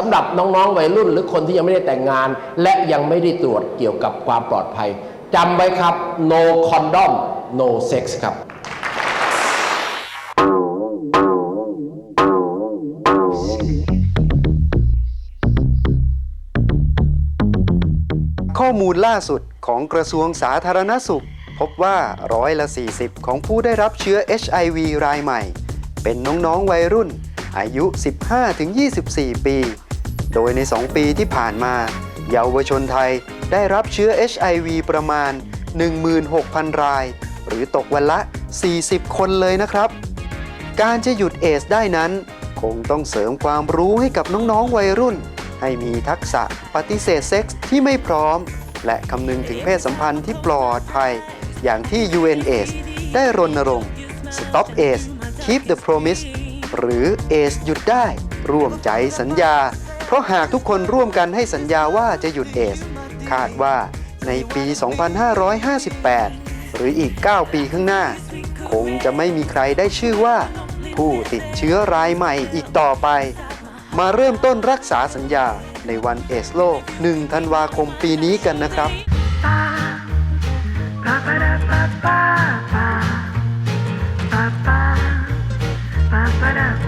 สำหรับน้องๆวัยรุ่น หรือคนที่ยังไม่ได้แต่งงาน และยังไม่ได้ตรวจเกี่ยวกับความปลอดภัยจำไว้ครับ no condom no sex ครับข้อมูลล่าสุดของกระทรวงสาธารณสุข พบว่าร้อยละ 40 ของผู้ได้รับเชื้อ HIV รายใหม่ เป็นน้อง ๆ วัยรุ่น อายุ 15-24 ปี โดยใน 2 ปีที่ผ่านมา เยาวชนไทยได้รับเชื้อ HIV ประมาณ 16,000 ราย หรือตกวันละ 40 คนเลยนะครับ การจะหยุดเอสได้นั้น คงต้องเสริมความรู้ให้กับน้อง ๆ วัยรุ่น ให้มีทักษะปฏิเสธเซ็กส์ที่ไม่พร้อม และคำนึงถึงเพศสัมพันธ์ที่ปลอดภัย อย่างที่ UNAIDS ได้รณรงค์ Stop AIDS Keep the Promise หรือ AIDS หยุดได้ ร่วมใจสัญญา เพราะหากทุกคนร่วมกันให้สัญญาว่าจะหยุดเอส คาดว่าในปี 2558 หรืออีก 9 ปีข้างหน้า คงจะไม่มีใครได้ชื่อว่า ผู้ติดเชื้อรายใหม่อีกต่อไป มาเริ่มต้นรักษาสัญญาในวันเอสโลก 1 ธันวาคมปีนี้กันนะครับ ba ba ba